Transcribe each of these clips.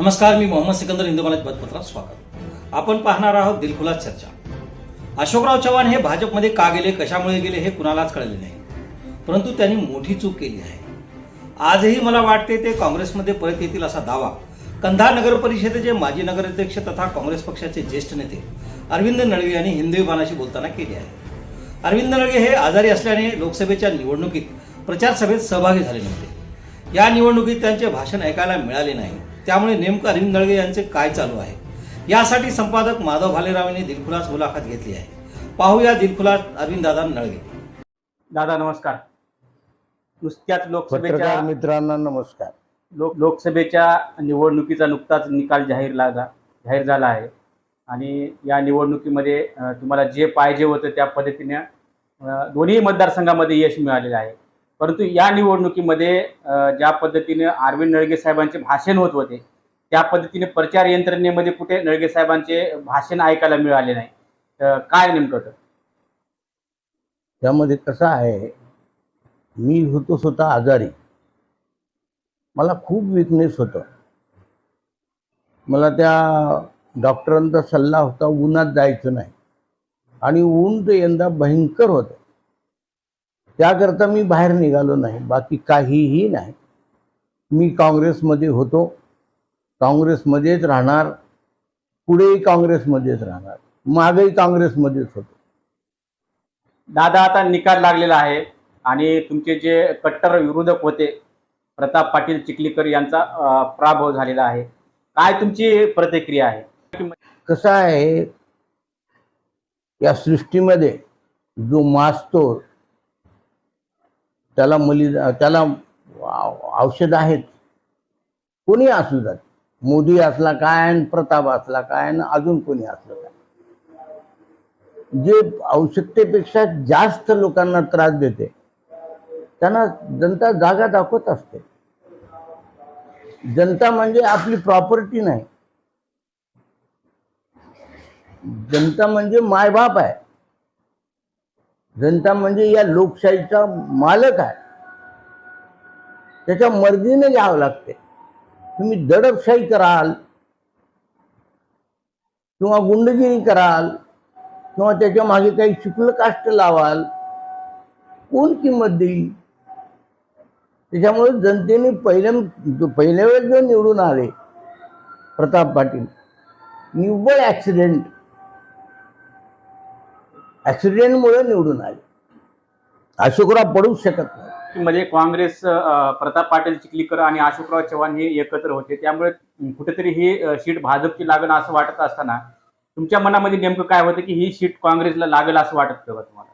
नमस्कार मी मोहम्मद सिकंदर हिंदू कॉलेज स्वागत. आपण पाहणार आहोत दिलखुलास चर्चा. अशोकराव चव्हाण हे भाजपमध्ये का गेले कशामुळे गेले हे कुणालाच कळले नाही. परंतु त्यांनी मोठी चूक केली आहे. आजही मला वाटते ते काँग्रेसमध्ये परत येतील असा दावा कंधार नगर परिषदेचे माजी नगराध्यक्ष तथा काँग्रेस पक्षाचे ज्येष्ठ नेते अरविंद नळवी यांनी हिंदू विमानाशी बोलताना केले आहे. अरविंद नळगे हे आजारी असल्याने लोकसभेच्या निवडणुकीत प्रचार सभेत सहभागी झाले नव्हते. या निवडणुकीत त्यांचे भाषण ऐकायला मिळाले नाही. त्यामुळे नेमकं अरविंद नळगे यांचे काय चालू आहे? यासाठी संपादक माधव भालेराव यांनी दिलखुलास मुलाखत घेतली आहे. पाहूया दिलखुलास अरविंद दादा नळगे. दादा नमस्कार. नुसत्याच लोकसभेच्या पत्रकार मित्रांना नमस्कार. लोक लोकसभेच्या निवडणुकीचा नुकताच निकाल जाहीर लागा जाहीर झाला आहे. आणि या निवडणुकीमध्ये अ, तुम्हाला जे पाहिजे होतं त्या पद्धतीने अ, दोन्ही मतदारसंघामध्ये यश मिळालेलं आहे. परंतु या निवडणुकीमध्ये ज्या पद्धतीने अरविंद नळगे साहेबांचे भाषण होत होते त्या पद्धतीने प्रचार यंत्रणेमध्ये कुठे नळगे साहेबांचे भाषण ऐकायला मिळाले नाही. तर काय नेमकं होतं? त्यामध्ये कसं आहे मी होतो स्वतः आजारी. मला खूप विकनेस होतं. मला त्या डॉक्टरांचा सल्ला होता उन्हात जायचं नाही. आणि ऊन तर यंदा भयंकर होतं. त्याकरता मी बाहेर निघालो नाही. बाकी काहीही नाही. मी काँग्रेसमध्ये होतो. काँग्रेसमध्येच राहणार. पुढेही काँग्रेसमध्येच राहणार. मागेही काँग्रेसमध्येच होतो. दादा आता निकाल लागलेला आहे आणि तुमचे जे कट्टर विरोधक होते प्रताप पाटील चिखलीकर यांचा पराभव झालेला आहे. काय तुमची प्रतिक्रिया आहे? कसं आहे या सृष्टीमध्ये जो माजतो त्याला मली त्याला औषध आहेत. कोणी असू जात मोदी असला काय प्रताप असला काय अजून कोणी असलं काय. जे आवश्यकतेपेक्षा जास्त लोकांना त्रास देते त्यांना जनता जागा दाखवत असते. जनता म्हणजे आपली प्रॉपर्टी नाही. जनता म्हणजे मायबाप आहे. जनता म्हणजे या लोकशाहीचा मालक आहे. त्याच्या मर्जीने घ्यावं लागते. तुम्ही दडपशाही कराल किंवा गुंडगिरी कराल किंवा त्याच्यामागे काही शुक्ल काष्ट लावाल कोण किंमत देईल? त्याच्यामुळे जनतेने पहिल्या पहिल्या वेळेस जो निवडून आले प्रताप पाटील निव्वळ ॲक्सिडेंट ऍक्सिडेंटमुळे निवडून आले. अशोकराव पडूच शकत नाही. मध्ये काँग्रेस प्रताप पाटील चिखलीकर आणि अशोकराव चव्हाण हे एकत्र होते. त्यामुळे कुठेतरी ही सीट भाजपची लागण असं वाटत असताना तुमच्या मनामध्ये नेमकं काय होतं की ही सीट काँग्रेसला लागेल असं वाटत होतं का तुम्हाला?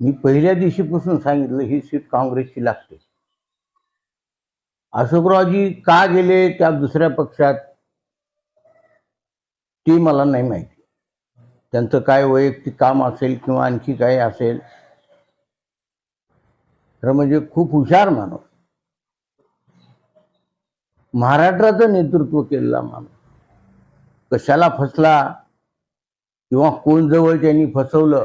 मी पहिल्या दिवशीपासून सांगितलं ही सीट काँग्रेसची लागते. अशोकरावजी का गेले त्या दुसऱ्या पक्षात ते मला नाही माहिती. त्यांचं काय वैयक्तिक काम असेल किंवा आणखी काय असेल तर म्हणजे खूप हुशार माणूस. महाराष्ट्राचं नेतृत्व केलेला माणूस. कशाला फसला किंवा कोण जवळ त्यांनी फसवलं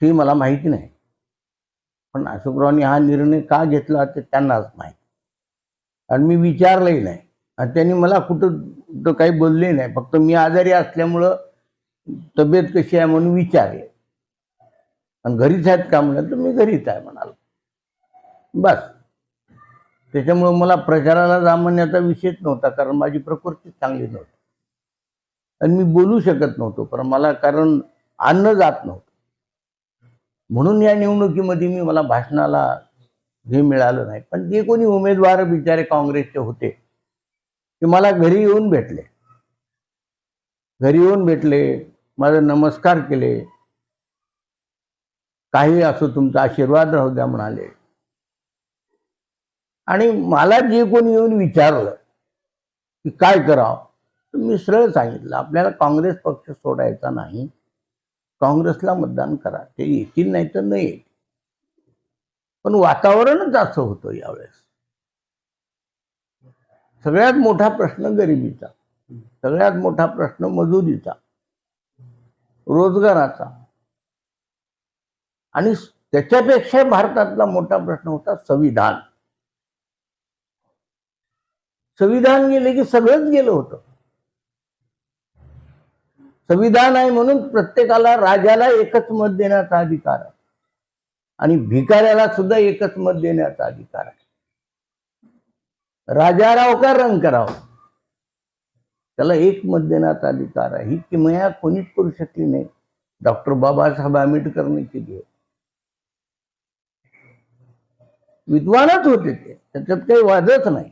ते मला माहिती नाही. पण अशोकरावांनी हा निर्णय का घेतला ते त्यांनाच माहिती. आणि मी विचारलंही नाही. आणि त्यांनी मला कुठं तर काही बोलले नाही. फक्त मी आजारी असल्यामुळं तब्येत कशी आहे म्हणून विचारले. आणि घरीच आहेत का म्हणलं तर मी घरीच आहे म्हणाल. बस. त्याच्यामुळं मला प्रचाराला जामण्याचा विषयच नव्हता कारण माझी प्रकृती चांगली नव्हती. आणि मी बोलू शकत नव्हतो पण मला कारण अन्न जात नव्हतं. म्हणून या निवडणुकीमध्ये मी मला भाषणाला हे मिळालं नाही. पण जे कोणी उमेदवार बिचारे काँग्रेसचे होते ते मला घरी येऊन भेटले. घरी येऊन भेटले माझे नमस्कार केले. काही असो तुमचा आशीर्वाद राहू द्या म्हणाले. आणि मला जे कोणी येऊन विचारलं की काय करावं तर मी सरळ सांगितलं आपल्याला काँग्रेस पक्ष सोडायचा नाही. काँग्रेसला मतदान करा. ते येतील नाही तर नाही येतील. पण वातावरणच असं होतं यावेळेस. सगळ्यात मोठा प्रश्न गरिबीचा सगळ्यात मोठा प्रश्न मजुरीचा रोजगाराचा. आणि त्याच्यापेक्षा भारतातला मोठा प्रश्न होता संविधान. संविधान गेले की सगळंच गेलं होतं. संविधान आहे म्हणून प्रत्येकाला राजाला एकच मत देण्याचा अधिकार आहे. आणि भिकाऱ्याला सुद्धा एकच मत देण्याचा अधिकार आहे. राजाराव का रंग त्याला एक मत अधिकार आहे. ही किमया कोणीच करू शकली नाही. डॉक्टर बाबासाहेब आंबेडकरने केली आहे विद्वानच होते ते. त्याच्यात काही वादच नाही.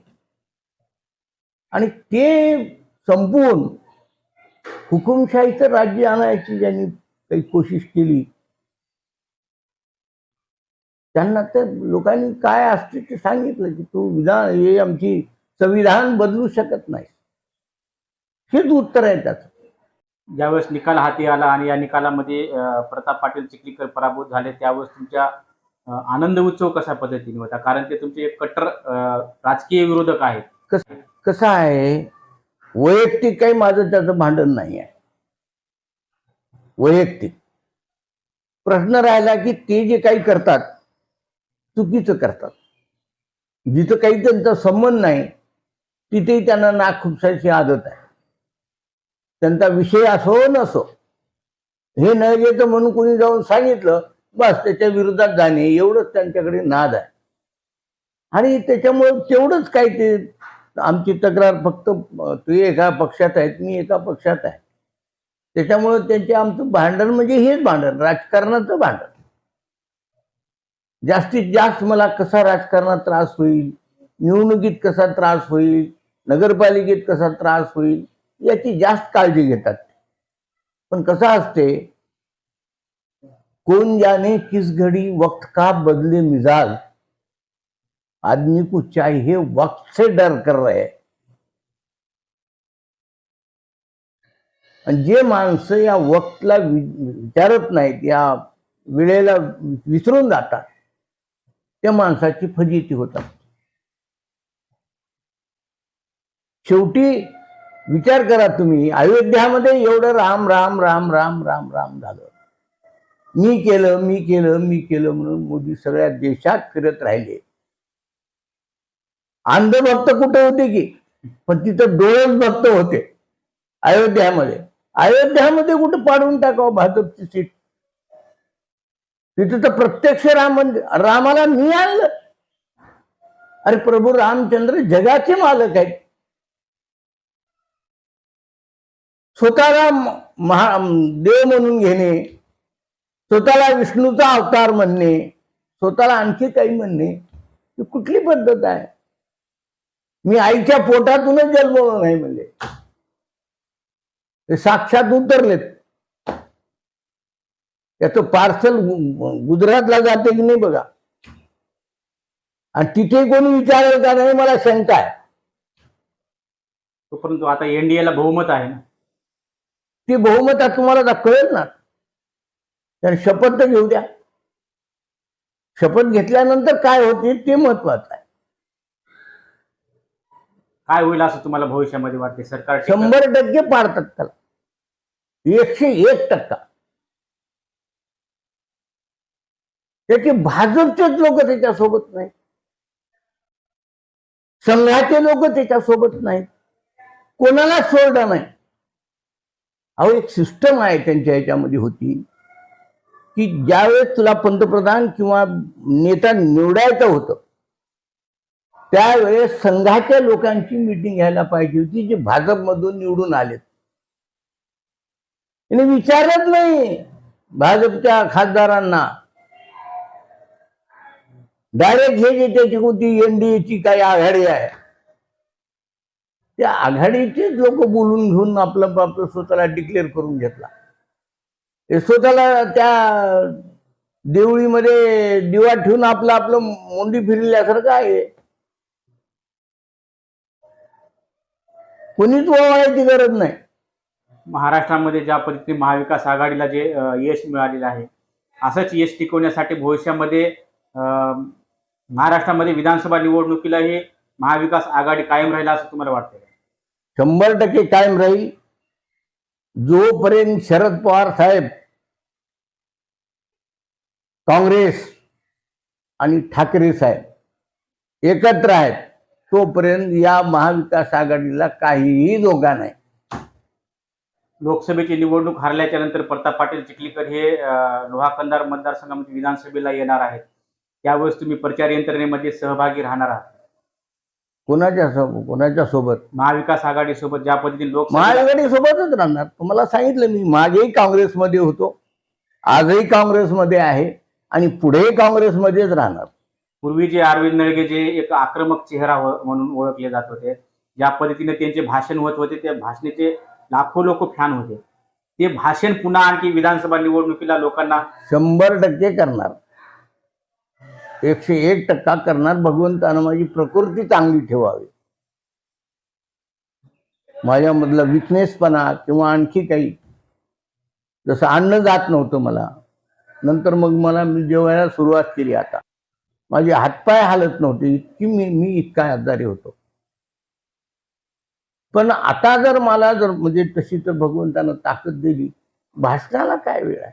आणि ते संपवून हुकुमशाहीचं राज्य आणायची ज्यांनी काही कोशिश केली त्यांना तर लोकांनी काय असते ते सांगितलं की तू विधान हे आमची संविधान बदलू शकत नाही. हेच उत्तर आहे त्याचं. ज्यावेळेस निकाल हाती आला आणि या निकालामध्ये प्रताप पाटील चिखलीकर पराभूत झाले त्यावेळेस तुमच्या आनंद उत्सव कशा पद्धतीने होता? कारण ते तुमचे कट्टर राजकीय विरोधक आहेत. कसं आहे वैयक्तिक काही माझं त्याचं भांडण नाही आहे. वैयक्तिक. प्रश्न राहिला की ते जे काही करतात चुकीचं करतात. जिथं काही त्यांचा संबंध नाही तिथेही त्यांना नाक खुपसायची आदत आहे. त्यांचा विषय असो नसो हे न घेतं म्हणून कोणी जाऊन सांगितलं बस त्याच्या विरोधात जाणे एवढंच त्यांच्याकडे नाद आहे. आणि त्याच्यामुळे तेवढंच काय ते आमची तक्रार फक्त ते तू एका पक्षात आहेत मी एका पक्षात आहे. त्याच्यामुळे त्यांचे आमचं भांडण म्हणजे हेच भांडण राजकारणाचं भांडण. जास्तीत जास्त मला कसा राजकारणात त्रास होईल निवडणुकीत कसा त्रास होईल नगरपालिकेत कसा त्रास होईल याची जास्त काळजी घेतात. पण कसं असते कोण जाने किस घडी वक्त का बदले मिजाज? आदमी को चाहिए वक्त से डर कर रहे आणि जे माणसं या वक्तला विचारत नाहीत या वेळेला विसरून जातात. त्या माणसाची फजिती होतात शेवटी विचार करा तुम्ही अयोध्यामध्ये एवढं राम राम राम राम राम राम झालं. मी केलं मी केलं मी केलं म्हणून मोदी सगळ्या देशात फिरत राहिले. अंधभक्त कुठे होते की? पण तिथं डोळस भक्त होते. अयोध्यामध्ये. अयोध्यामध्ये कुठं पाडून टाकावं भाजपची सीट? तिथं तर प्रत्यक्ष राम मंदिर रामाला मी आणलं. अरे प्रभू रामचंद्र जगाचे मालक आहेत. स्वतःला महा देव म्हणून घेणे स्वतःला विष्णूचा अवतार म्हणणे स्वतःला आणखी काही म्हणणे ही कुठली पद्धत आहे? मी आईच्या पोटातूनच जन्मलो नाही म्हणले. ते साक्षात उतरलेत. त्याचं पार्सल गुजरातला जाते की नाही बघा. आणि तिथे कोणी विचारेल का नाही मला शंका आहे. परंतु आता एनडीएला बहुमत आहे ना? ती तुम्हाला आता कळेल ना. तर शपथ तर घेऊ द्या. शपथ घेतल्यानंतर काय होते ते महत्वाचं आहे. काय होईल असं तुम्हाला भविष्यामध्ये वाटते? सरकार? शंभर टक्के पाडतात त्याला एकशे एक टक्का. त्याचे भाजपचेच लोक त्याच्यासोबत नाहीत. संघाचे लोक त्याच्यासोबत नाहीत. कोणाला सोडलं नाही. अहो एक सिस्टम आहे त्यांच्या ह्याच्यामध्ये होती. की ज्यावेळेस तुला पंतप्रधान किंवा नेता निवडायचं होतं त्यावेळेस संघाच्या लोकांची मिटिंग घ्यायला पाहिजे होती जे भाजपमधून निवडून आलेत. आणि विचारत नाही भाजपच्या खासदारांना. डायरेक्ट हे जे त्याची कोणती एनडीएची काही आघाडी आहे. त्या आघाडीचेच लोक बोलून घेऊन आपलं आपलं स्वतःला डिक्लेअर करून घेतला. स्वतःला त्या देवळीमध्ये दिवा ठेवून आपलं आपलं मोंडी फिरल्यासारखं आहे. कोणीच ओवाळायची गरज नाही. महाराष्ट्रामध्ये ज्या पद्धतीने महाविकास आघाडीला जे यश मिळालेलं आहे असंच यश टिकवण्यासाठी भविष्यामध्ये अं, महाराष्ट्रामध्ये विधानसभा निवडणुकीला हे महाविकास आघाडी कायम राहील असं तुम्हाला वाटतं? शंभर टक्के कायम राहील. जोपर्यंत शरद पवार साहेब काँग्रेस आणि ठाकरे साहेब एकत्र आहेत तोपर्यंत या महाविकास आघाडीला काहीही धोका नाही. लोकसभेची निवडणूक हरल्याच्या नंतर प्रताप पाटील चिखलीकर हे अं, लोहा कंदार मतदारसंघामध्ये विधानसभेला येणार आहेत. त्यावेळेस तुम्ही प्रचार यंत्रणेमध्ये सहभागी राहणार आहात. कोणाच्या सोबत कोणाच्या सोबत? महाविकास आघाडीसोबत ज्या पद्धतीने लोकसभा महाआघाडी सोबतच राहणार. तुम्हाला सांगितलं मी मागेही काँग्रेसमध्ये होतो आजही काँग्रेसमध्ये आहे आणि पुढेही काँग्रेसमध्येच राहणार. पूर्वी जे अरविंद नळगे जे एक आक्रमक चेहरा हो- म्हणून ओळखले जात होते ज्या पद्धतीने त्यांचे भाषण होत होते त्या भाषणाचे लाखो लोक फॅन होते. ते भाषण पुन्हा आणखी विधानसभा निवडणुकीला लोकांना शंभर टक्के करणार. एकशे एक टक्का करणार भगवंतानं माझी प्रकृती चांगली ठेवावी. माझ्यामधला विकनेसपणा किंवा आणखी काही. जसं अन्न जात नव्हतं मला. नंतर मग मला मी जेवायला सुरुवात केली आता. माझे हातपाय हालत नव्हते इतकी मी मी इतका आजारी होतो. पण आता जर मला जर म्हणजे तशी तर भगवंतानं ताकद दिली भाषणाला काय वेळ आहे?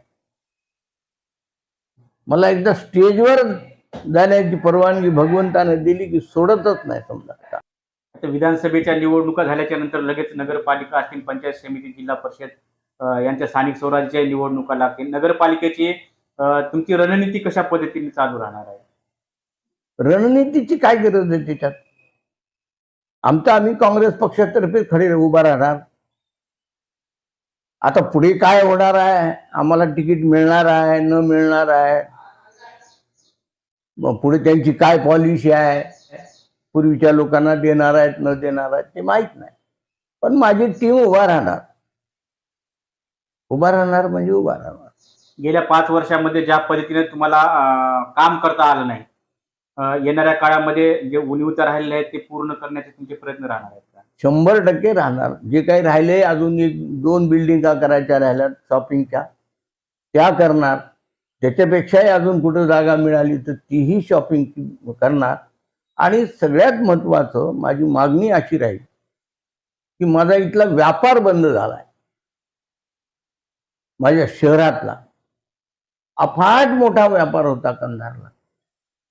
मला एकदा स्टेजवर जाण्याची परवानगी भगवंतानं दिली की सोडतच नाही समजा. आता. विधानसभेच्या निवडणुका झाल्याच्यानंतर लगेच नगरपालिका असतील पंचायत समिती जिल्हा परिषद यांच्या स्थानिक स्वराज्याच्या निवडणुका लागतील. नगरपालिकेची तुमची रणनीती कशा पद्धतीने चालू राहणार आहे? रणनीतीची काय गरज आहे त्याच्यात? आमचं आम्ही काँग्रेस पक्षातर्फे खडे उभा राहणार. आता पुढे काय होणार आहे? आम्हाला तिकीट मिळणार आहे न मिळणार आहे? मग पुढे त्यांची काय पॉलिसी आहे? पूर्वीच्या लोकांना देणार आहेत न देणार आहेत ते माहीत नाही. पण माझी टीम उभा राहणार. उभा राहणार म्हणजे उभा राहणार. गेल्या पाच वर्षामध्ये ज्या पद्धतीने तुम्हाला काम करता आलं नाही येणाऱ्या काळामध्ये जे उणीवता राहिलेले आहेत ते पूर्ण करण्याचे तुमचे प्रयत्न राहणार आहेत का? शंभर टक्के राहणार. जे काही राहिले अजून एक दोन बिल्डिंगा करायच्या राहिल्यात शॉपिंगच्या त्या करणार. त्याच्यापेक्षाही अजून कुठं जागा मिळाली तर तीही शॉपिंग करणार. आणि सगळ्यात महत्त्वाचं माझी मागणी अशी राहील की माझा इथला व्यापार बंद झाला आहे माझ्या शहरातला अफाट मोठा व्यापार होता कंधारला.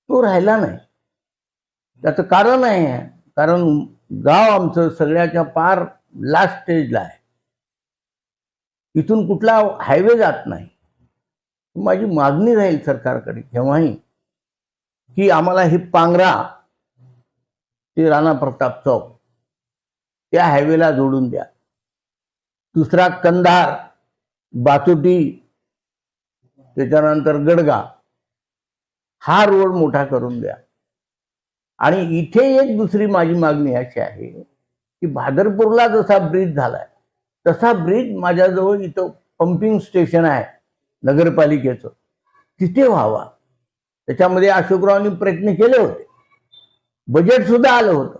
तो राहिला नाही. त्याचं कारण आहे. कारण गाव आमचं सगळ्याच्या पार लास्ट स्टेजला आहे. इथून कुठला हायवे जात नाही. माझी मागणी राहील सरकारकडे केव्हाही की आम्हाला हे पांगरा ते राणा प्रताप चौक त्या हायवेला जोडून द्या. दुसरा कंधार बाचोटी त्याच्यानंतर गडगा हा रोड मोठा करून द्या. आणि इथे एक दुसरी माझी मागणी अशी आहे की भादरपूरला जसा ब्रिज झालाय तसा ब्रिज माझ्याजवळ इथं पंपिंग स्टेशन आहे. नगरपालिकेचं. तिथे व्हावा. त्याच्यामध्ये अशोकरावांनी प्रयत्न केले होते. बजेट सुद्धा आलं होतं.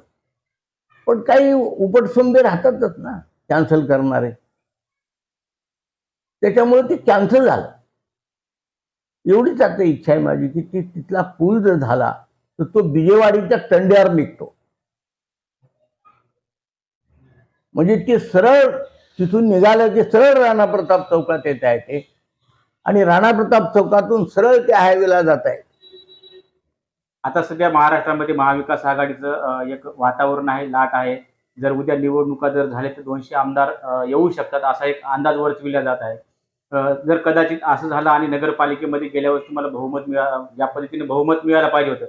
पण काही उपटसुंबे राहतातच ना कॅन्सल करणारे. त्याच्यामुळे ते कॅन्सल झालं. एवढीच आता इच्छा आहे माझी की ती तिथला पूल जर झाला तर तो बिजेवाडीच्या तंड्यावर निघतो. म्हणजे ते सरळ तिथून निघालं की सरळ राणा प्रताप चौकात येत आहे ते आणि राणा प्रताप चौकातून सरळ त्या हायवेला जात आहे आता सध्या महाराष्ट्रामध्ये महाविकास आघाडीचं एक वातावरण आहे लाट आहे. जर उद्या निवडणुका जर झाल्या तर दोनशे आमदार येऊ शकतात असा एक अंदाज वर्तविला जात आहे. जर कदाचित असं झालं आणि नगरपालिकेमध्ये गेल्यावर तुम्हाला बहुमत मिळा ज्या पद्धतीने बहुमत मिळायला पाहिजे होतं.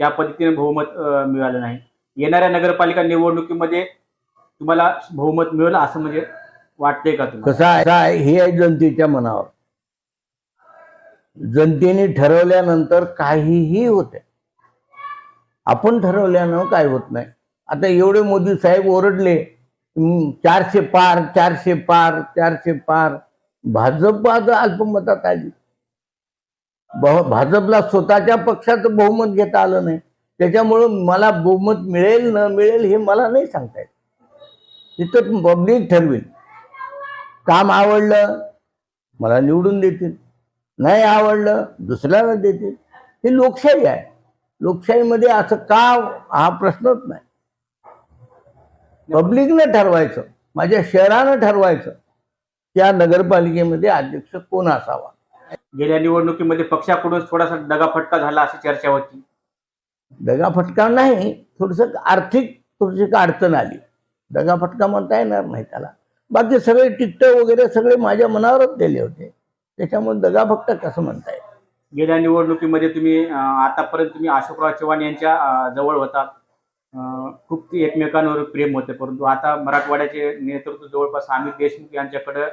त्या पद्धतीने बहुमत मिळालं नाही. येणाऱ्या नगरपालिका निवडणुकीमध्ये तुम्हाला बहुमत मिळेल असं म्हणजे वाटतंय का तुम्हाला? कसं आहे? हे जनतेच्या मनावर. जनतेने ठरवल्यानंतर काहीही होते. आपण ठरवल्यानं काय होत नाही. आता एवढे मोदी साहेब ओरडले चारशे पार चारशे पार चारशे पार. भाजप आज अल्पमतात आली. भाजपला स्वतःच्या पक्षाचं बहुमत घेता आलं नाही. त्याच्यामुळं मला बहुमत मिळेल न मिळेल हे मला नाही सांगता येत. तिथं पब्लिक ठरवेल. काम आवडलं मला निवडून देतील. नाही आवडलं दुसऱ्याला देतील. ही लोकशाही आहे. लोकशाहीमध्ये असं का हा प्रश्नच नाही. पब्लिकनं ठरवायचं माझ्या शहरानं ठरवायचं त्या नगरपालिकेमध्ये अध्यक्ष कोण असावा. गेल्या निवडणुकीमध्ये पक्षाकडून थोडासा दगाफटका झाला अशी चर्चा होती. दगाफटका नाही थोडस आर्थिक थोडीशी अडचण आली. दगाफटका म्हणता येणार नाही त्याला. बाकी सगळे तिकटं वगैरे सगळे माझ्या मनावरच दिले होते. त्याच्यामुळे दगाफटका कसं म्हणता येईल गेल्या निवडणुकीमध्ये तुम्ही आतापर्यंत तुम्ही अशोकराव चव्हाण यांच्या जवळ होता. खूप ती एकमेकांवर प्रेम होते परंतु आता मराठवाड्याचे नेतृत्व जवळपास अमित देशमुख यांच्याकडे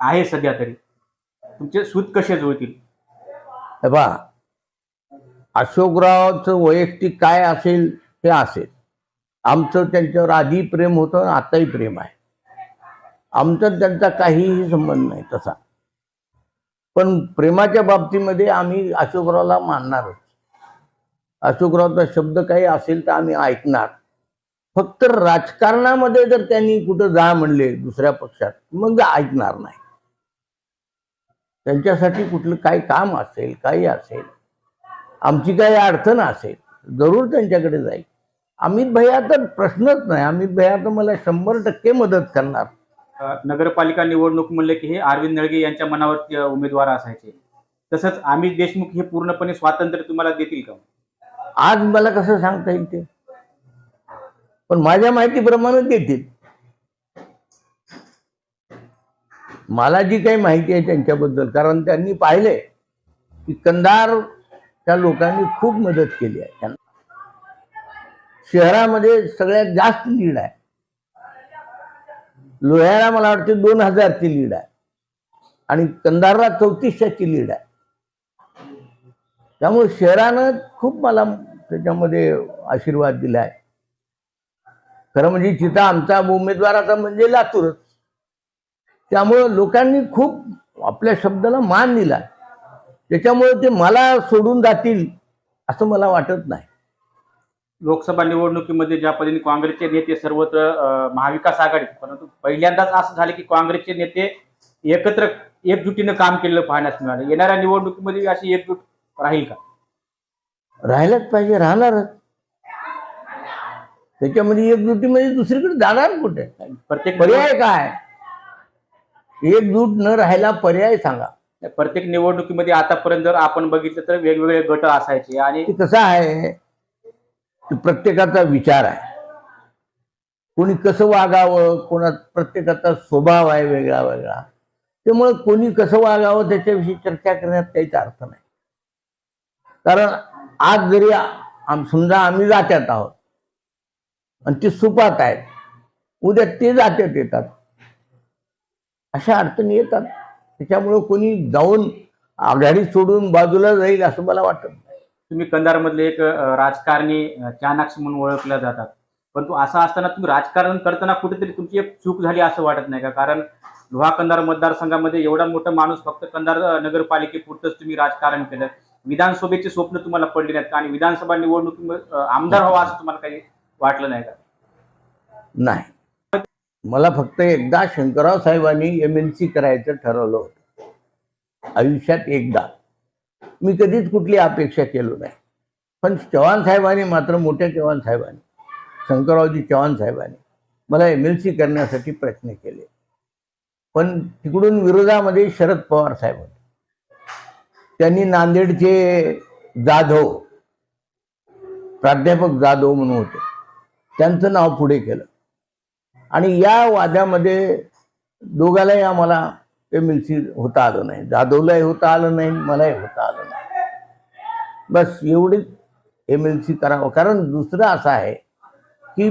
आहे सध्या तरी. तुमचे सूत कसे जुळतील? पहा अशोकरावचं वैयक्तिक काय असेल ते असेल. आमचं त्यांच्यावर आधी प्रेम होतं आताही प्रेम आहे. आमचा त्यांचा काहीही संबंध नाही तसा. पण प्रेमाच्या बाबतीमध्ये आम्ही अशोकरावला मानणारच. अशोकरावचा शब्द काही असेल तर आम्ही ऐकणार. फक्त राजकारणामध्ये जर त्यांनी कुठं जा म्हणले दुसऱ्या पक्षात मग ऐकणार नाही. त्यांच्यासाठी कुठलं काही काम असेल काही असेल आमची काही अडचण असेल जरूर त्यांच्याकडे जाईल. अमित भैया तर प्रश्नच नाही. अमित भैया तर मला शंभर टक्के मदत करणार. नगरपालिका निवडणूक म्हणले की हे अरविंद नळगे यांच्या मनावरती उमेदवार असायचे. तसंच अमित देशमुख हे पूर्णपणे स्वातंत्र्य तुम्हाला देतील का? आज मला कसं सांगता येईल ते? पण माझ्या माहितीप्रमाणे देतील. मला जी काही माहिती आहे त्यांच्याबद्दल कारण त्यांनी पाहिले की कंदार त्या लोकांनी खूप मदत केली आहे त्यांना. शहरामध्ये सगळ्यात जास्त लीड आहे. लोह्याला मला वाटते दोन हजारची लीड आहे. आणि कंधारला चौतीसशेची लीड आहे. त्यामुळे शहरानं खूप मला त्याच्यामध्ये आशीर्वाद दिला आहे खरं म्हणजे तिथं आमचा उमेदवार आता म्हणजे लातूरच त्यामुळं लोकांनी खूप आपल्या शब्दाला मान दिला त्याच्यामुळे ते मला सोडून जातील असं मला वाटत नाही. लोकसभा निवडणुकीमध्ये ज्या पद्धतीने काँग्रेसचे नेते सर्वत्र महाविकास आघाडी परंतु पहिल्यांदाच असं झालं की काँग्रेसचे नेते एकत्र एकजुटीनं काम केलेलं पाहण्यास मिळालं. येणाऱ्या निवडणुकीमध्ये अशी एकजूट राहील का? राहायलाच पाहिजे राहणारच त्याच्यामध्ये एकजुटीमध्ये दुसरीकडे जाणार कुठे? प्रत्येक पर्याय काय? एकजूट न राहायला पर्याय सांगा. प्रत्येक निवडणुकीमध्ये आतापर्यंत जर आपण बघितलं तर वेगवेगळे गट असायचे आणि कसं आहे? प्रत्येकाचा विचार आहे. कोणी कसं वागावं कोणा प्रत्येकाचा स्वभाव आहे वेगळा वेगळा त्यामुळे कोणी कसं वागावं त्याच्याविषयी चर्चा करण्यात काहीच अर्थ नाही. कारण आज जरी समजा आम्ही जात्यात आहोत आणि ते सुपात आहेत उद्या ते जात्यात येतात. अशा अडचणी येतात. त्याच्यामुळं कोणी जाऊन आघाडी सोडून बाजूला जाईल असं मला वाटत नाही. तुम्ही कंधारमधले एक राजकारणी चाणाक्ष म्हणून ओळखल्या जातात. परंतु असं असताना तुम्ही राजकारण करताना कुठेतरी तुमची एक चूक झाली असं वाटत नाही का? कारण लोहा कंधार मतदारसंघामध्ये एवढा मोठा माणूस फक्त कंधार अं, नगरपालिकेपुरतंच तुम्ही राजकारण केलं. विधानसभेचे स्वप्न तुम्हाला पडले नाहीत का? आणि विधानसभा निवडणूक आमदार व्हावा असं तुम्हाला काही वाटलं नाही का? नाही. मला फक्त एकदा शंकरराव साहेबांनी एम एन सी करायचं ठरवलं होतं. आयुष्यात एकदा. मी कधीच कुठली अपेक्षा केलो नाही. पण चव्हाण साहेबांनी मात्र मोठ्या चव्हाण साहेबांनी शंकररावजी चव्हाण साहेबांनी मला एम एल सी करण्यासाठी प्रयत्न केले. पण तिकडून विरोधामध्ये शरद पवार साहेब होते. त्यांनी नांदेडचे जाधव प्राध्यापक जाधव म्हणून होते. त्यांचं नाव पुढे केलं. आणि या वाद्यामध्ये दोघालाही आम्हाला एमएलसी होता आलं नाही. जाधवलाही होता आलं नाही मलाही होता आलं नाही. बस एवढीच एम एल सी करावं. कारण दुसरं असं आहे की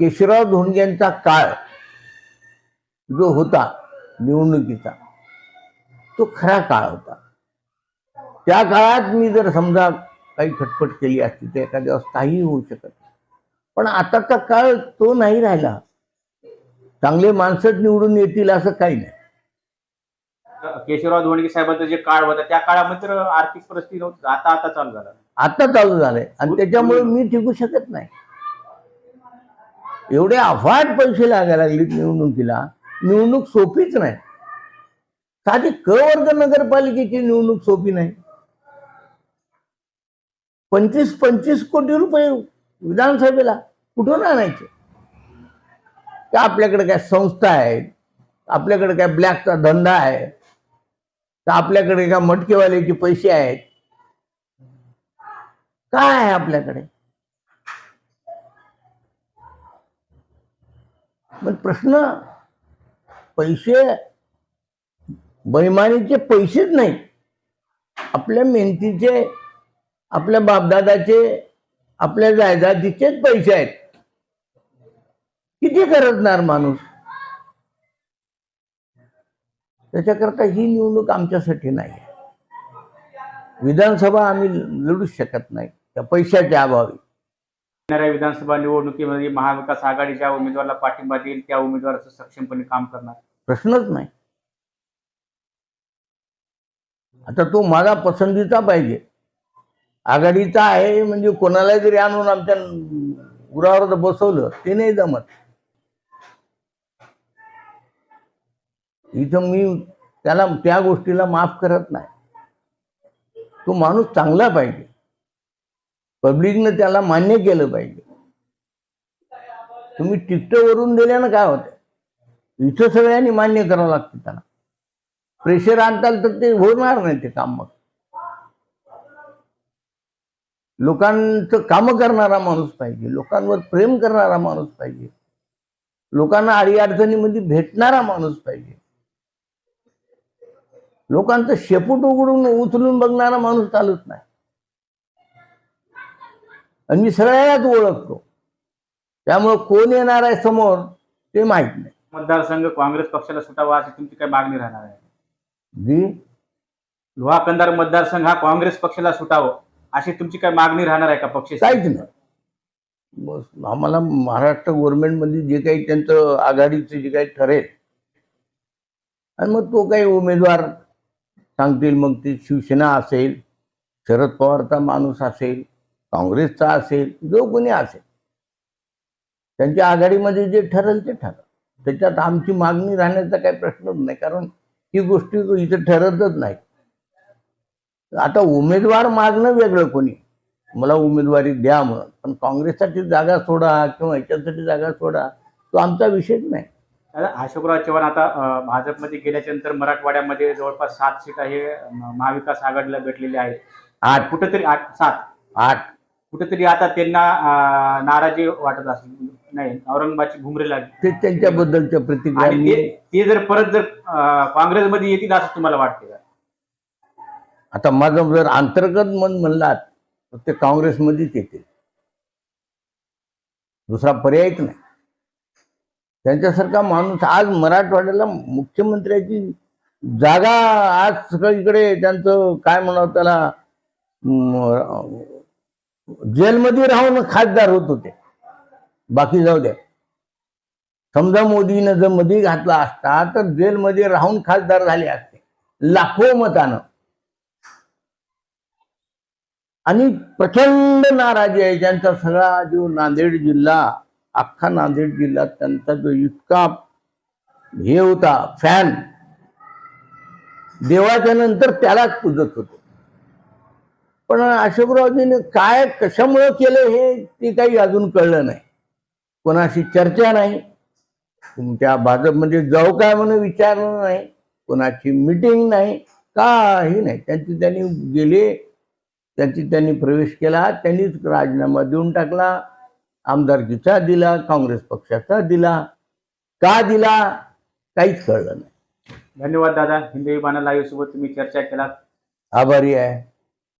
केशवराव धोंडग्यांचा काळ जो होता निवडणुकीचा तो खरा काळ होता. त्या काळात मी जर समजा काही खटपट केली असती तर एखाद्या वेळेस होऊ शकत पण आताचा काळ तो नाही राहिला. चांगले माणसंच निवडून येतील असं काही नाही. केशवराव धोंडगे साहेबांचा जे काळ होता त्या काळामध्ये तर आर्थिक परिस्थिती नव्हती. आता आता चालू झालं. आता चालू झालंय. आणि त्याच्यामुळे मी टिकू शकत नाही. एवढे अफाट पैसे लागायला लागलेत निवडणुकीला. निवडणूक सोपीच नाही. साधी क वर्ग नगरपालिकेची निवडणूक सोपी नाही. पंचवीस पंचवीस कोटी रुपये विधानसभेला कुठून आणायचे? का आपल्याकडे काय संस्था आहेत आपल्याकडे काय ब्लॅकचा धंदा आहे तर आपल्याकडे का मटकेवाल्याचे पैसे आहेत. काय आहे आपल्याकडे? पण प्रश्न पैसे बैमानीचे पैसेच नाही आपल्या मेहनतीचे आपल्या बापदादाचे आपल्या जायदादीचेच पैसे आहेत. किती करणार माणूस? त्याच्याकरता ही निवडणूक आमच्यासाठी नाही आहे. विधानसभा आम्ही लढूच शकत नाही. त्या पैशाच्या अभावी. येणाऱ्या विधानसभा निवडणुकीमध्ये महाविकास आघाडी ज्या उमेदवाराला पाठिंबा देईल त्या उमेदवाराचं सक्षमपणे काम करणार. प्रश्नच नाही. आता तो माझा पसंतीचा पाहिजे. आघाडीचा आहे म्हणजे कोणाला जरी आणून आमच्या उरावर जर बसवलं ते नाही जमत. इथं मी त्याला त्या गोष्टीला माफ करत नाही. तो माणूस चांगला पाहिजे. पब्लिकनं त्याला मान्य केलं पाहिजे. तुम्ही तिकटवरून दिल्यानं काय होतं? इथं सगळ्यांनी मान्य करावं लागतं त्याला. प्रेशर आणताल तर ते होणार नाही ते काम मग. लोकांचं काम करणारा माणूस पाहिजे. लोकांवर प्रेम करणारा माणूस पाहिजे. लोकांना अडीअडचणीमध्ये भेटणारा माणूस पाहिजे. लोकांचं शेपूट उघडून उचलून बघणारा माणूस चालत नाही. आणि मी सगळ्यात ओळखतो. त्यामुळं कोण येणार आहे समोर ते माहीत नाही. मतदारसंघ काँग्रेस पक्षाला सुटावा अशी तुमची काय मागणी राहणार आहे? जी? लोहा कंदार मतदारसंघ हा काँग्रेस पक्षाला सुटावं अशी तुमची काय मागणी राहणार आहे का पक्ष? काहीच नाही. बस आम्हाला महाराष्ट्र गव्हर्नमेंटमध्ये जे काही त्यांचं आघाडीचं जे काही ठरेल. आणि मग तो काही उमेदवार सांगतील मग ते शिवसेना असेल शरद पवारचा माणूस असेल काँग्रेसचा असेल जो कोणी असेल. त्यांच्या आघाडीमध्ये जे ठरेल ते ठरेल. त्याच्यात आमची मागणी राहण्याचा काही प्रश्नच नाही कारण ही गोष्टी इथं ठरतच नाही आता उमेदवार मागणं वेगळं कोणी. मला उमेदवारी द्या म्हणून. पण काँग्रेससाठी जागा सोडा किंवा ह्याच्यासाठी जागा सोडा तो आमचा विषयच नाही. अशोकराव चव्हाण आता भाजपमध्ये गेल्याच्यानंतर मराठवाड्यामध्ये जवळपास सात सीट हे महाविकास आघाडीला भेटलेले आहेत. आठ. कुठेतरी आठ सात. आठ. कुठेतरी आता त्यांना नाराजी वाटत असेल. नाही औरंगाबादची घुमरे लागली. ते त्यांच्याबद्दलच्या प्रतिक्रिया ते जर परत जर काँग्रेसमध्ये येतील असं तुम्हाला वाटते का? आता माझं जर अंतर्गत मन म्हणलात तर ते काँग्रेसमध्येच येतील. दुसरा पर्यायच नाही. त्यांच्यासारखा माणूस आज मराठवाड्याला मुख्यमंत्र्याची जागा आज सगळीकडे त्यांचं काय म्हणावं त्याला जेलमध्ये राहून खासदार होत होते. बाकी जाऊ द्या. समजा मोदीनं जर मध्ये घातला असता तर जेलमध्ये राहून खासदार झाले असते. लाखो मतानं. आणि प्रचंड नाराजी आहे ज्यांचा सगळा जो नांदेड जिल्हा अख्खा नांदेड जिल्ह्यात त्यांचा जो इतका हे होता फॅन देवाच्या नंतर त्यालाच पूजत होते. पण अशोकरावजीने काय कशामुळं केलं हे ते काही अजून कळलं नाही. कोणाशी चर्चा नाही. तुमच्या भाजपमध्ये म्हणजे जाऊ काय म्हणून विचारलं नाही. कोणाची मिटिंग नाही. काही नाही. त्यांची त्यांनी गेले त्यांची त्यांनी प्रवेश केला त्यांनीच राजीनामा देऊन टाकला. आमदारकीचा दिला काँग्रेस पक्षाचा दिला. का दिला? काहीच कळलं नाही. धन्यवाद दादा. हिंदवी बाणा लाईव्ह सोबत तुम्ही चर्चा केलात. आभारी आहे.